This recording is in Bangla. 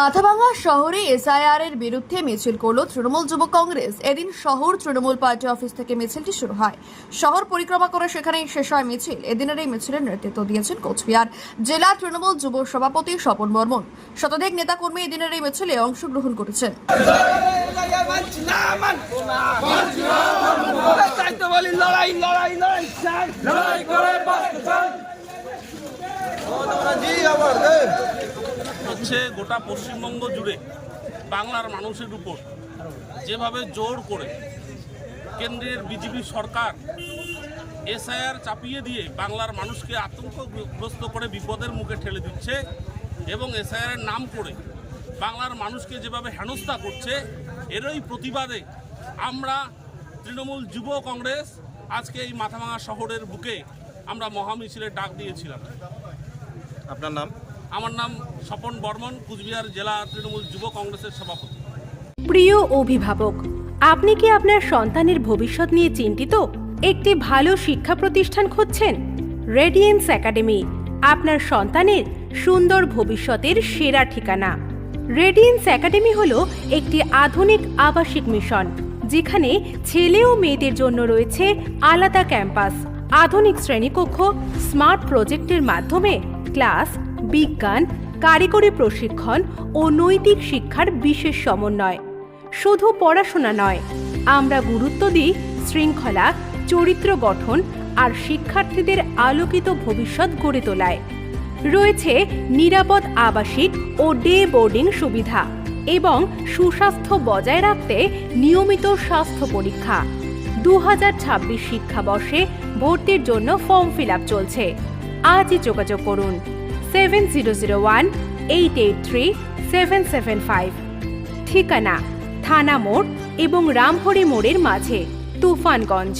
মাথাভাঙা শহরে এসআইআর এর বিরুদ্ধে মিছিল করল তৃণমূল যুব কংগ্রেস। এদিন শহর তৃণমূল পার্টি অফিস থেকে মিছিলটি শুরু হয়। শহর পরিক্রমা করে সেখানেই শেষ হয় মিছিল। এদিনের এই মিছিলের নেতৃত্ব দিয়েছেন কোচবিহার জেলা তৃণমূল যুব সভাপতি স্বপন বর্মন। শতাধিক নেতাকর্মী এদিনের এই মিছিলে অংশগ্রহণ করেছেন। লড়াই লড়াই লড়াই লড়াই করে হচ্ছে গোটা পশ্চিমবঙ্গ জুড়ে বাংলার মানুষের উপর যেভাবে জোর করে কেন্দ্রের বিজেপি সরকার এসআইআর চাপিয়ে দিয়ে বাংলার মানুষকে আতঙ্কগ্রস্ত করে বিপদের মুখে ঠেলে দিচ্ছে এবং এসআইআর নাম করে বাংলার মানুষকে যেভাবে হেনস্থা করছে, এরই প্রতিবাদে আমরা তৃণমূল যুব কংগ্রেস আজকে এই মাথাভাঙা শহরের বুকে আমরা মহামিছিলের ডাক দিয়েছিলাম। আপনার নাম? আমার নাম স্বপন বর্মন, কুচবিহার জেলা তৃণমূল যুব কংগ্রেসের সভাপতি। প্রিয় অভিভাবক, আপনি কি আপনার সন্তানের ভবিষ্যৎ নিয়ে চিন্তিত? একটি ভালো শিক্ষা প্রতিষ্ঠান খুঁজছেন? রেডিয়েন্স একাডেমি, আপনার সন্তানের সুন্দর ভবিষ্যতের সেরা ঠিকানা। রেডিয়েন্স একাডেমি হলো একটি আধুনিক আবাসিক মিশন, যেখানে ছেলে ও মেয়েদের জন্য রয়েছে আলাদা ক্যাম্পাস, আধুনিক শ্রেণীকক্ষ, স্মার্ট প্রজেক্টের মাধ্যমে ক্লাস বিজ্ঞান, কারিগরি প্রশিক্ষণ ও নৈতিক শিক্ষার বিশেষ সমন্বয়। শুধু পড়াশোনা নয়, আমরা গুরুত্ব দিই শৃঙ্খলা, চরিত্র গঠন আর শিক্ষার্থীদের আলোকিত ভবিষ্যৎ গড়ে তোলায়। রয়েছে নিরাপদ আবাসিক ও ডে বোর্ডিং সুবিধা এবং সুস্বাস্থ্য বজায় রাখতে নিয়মিত স্বাস্থ্য পরীক্ষা। দু হাজার ছাব্বিশ শিক্ষাবর্ষে ভর্তির জন্য ফর্ম ফিল চলছে। আজই যোগাযোগ করুন। Seven zero zero one eight eight three seven seven five ঠিকানা, থানা মোড় এবং রামহরি মোড়ের মাঝে, তুফানগঞ্জ।